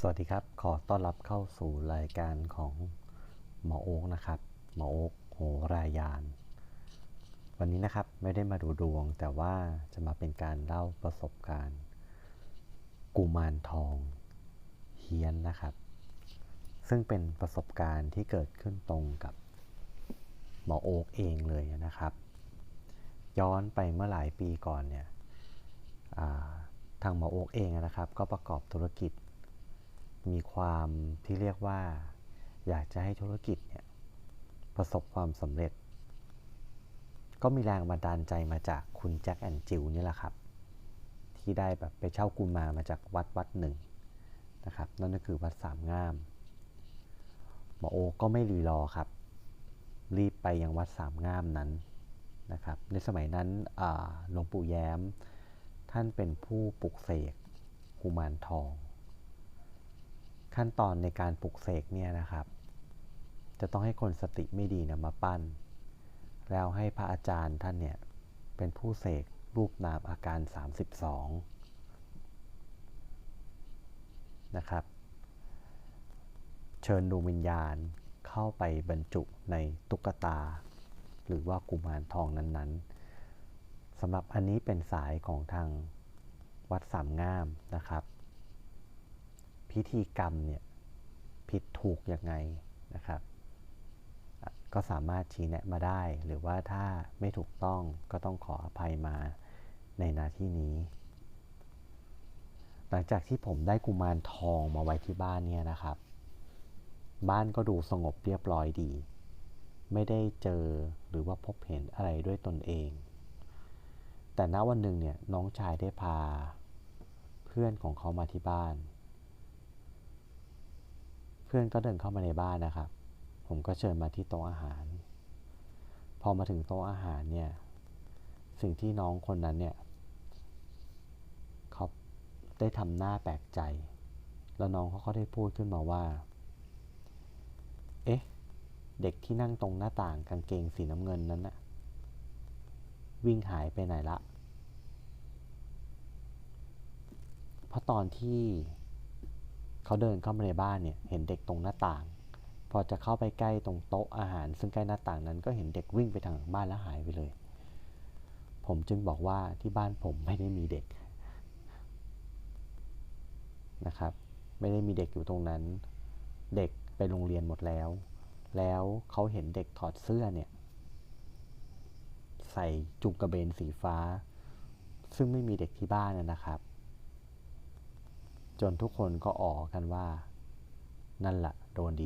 สวัสดีครับ ขอต้อนรับเข้าสู่รายการของหมอโอ๊กนะครับ หมอโอ๊กโหรายาน วันนี้นะครับไม่ได้มาดูดวง แต่ว่าจะมาเป็นการเล่าประสบการณ์ กุมารทองเฮียนนะครับ ซึ่งเป็นประสบการณ์ที่เกิดขึ้นตรงกับหมอโอ๊กเองเลยนะครับ ย้อนไปเมื่อหลายปีก่อนเนี่ยทางหมอโอ๊กเองนะครับ ก็ประกอบธุรกิจ มีความที่เรียกว่า อยากจะให้ธุรกิจเนี่ยประสบความสำเร็จ ก็มีแรงบันดาลใจมาจากคุณแจ็คแอนจิลนี่แหละครับ ที่ได้แบบไปเช่ากุมามาจากวัดวัดหนึ่งนะครับ นั่นก็คือวัดสามงามหมอโอก็ไม่รีรอครับ รีบไปยังวัดสามงามนั้นนะครับ ในสมัยนั้นหลวงปู่แย้ม ท่านเป็นผู้ปลุกเสกกุมารทอง ขั้นตอนในการปลุกเสกเนี่ยนะครับ จะต้องให้คนสติไม่ดีนะมาปั้น แล้วให้พระอาจารย์ท่านเนี่ยเป็นผู้เสกรูปนามอาการ 32 นะครับ เชิญดวงวิญญาณเข้าไปบรรจุในตุ๊กตา หรือว่ากุมารทองนั้นๆสำหรับอันนี้เป็นสายของทางวัดสามงามนะครับ พิธีกรรมเนี่ยผิดถูกยังไงนะครับ ก็สามารถชี้แนะมาได้ หรือว่าถ้าไม่ถูกต้องก็ต้องขออภัยมาในนาที่นี้ หลังจากที่ผมได้กุมารทองมาไว้ที่บ้านเนี่ยนะครับ บ้านก็ดูสงบเรียบร้อยดี ไม่ได้เจอหรือว่าพบเห็นอะไรด้วยตนเอง แต่ณวันหนึ่งเนี่ยน้องชายได้พา เพื่อนของเขามาที่บ้าน เพื่อนก็เดินเข้ามาในบ้านนะครับ ผมก็เชิญมาที่โต๊ะอาหาร พอมาถึงโต๊ะอาหารเนี่ยสิ่งที่น้องคนนั้นเนี่ยเขาได้ทำหน้าแปลกใจ แล้วน้องเขาก็ได้พูดขึ้นมาว่า เอ๊ะ เด็กที่นั่งตรงหน้าต่างกางเกงสีน้ำเงินนั้นน่ะวิ่งหายไปไหนละ เพราะตอนที่ เขาเดินเข้ามาในบ้านเนี่ยเห็นเด็กตรงหน้าต่าง พอจะเข้าไปใกล้ตรงโต๊ะอาหาร ซึ่งใกล้หน้าต่างนั้นก็เห็นเด็กวิ่งไปทางหลังบ้านแล้วหายไปเลย ผมจึงบอกว่าที่บ้านผมไม่ได้มีเด็กนะครับ ไม่ได้มีเด็กอยู่ตรงนั้น เด็กไปโรงเรียนหมดแล้ว แล้วเขาเห็นเด็กถอดเสื้อเนี่ยใส่จุงกระเบนสีฟ้า ซึ่งไม่มีเด็กที่บ้านนะครับ จนทุกคนก็อ๋อกันว่า นั่นแหละโดนดี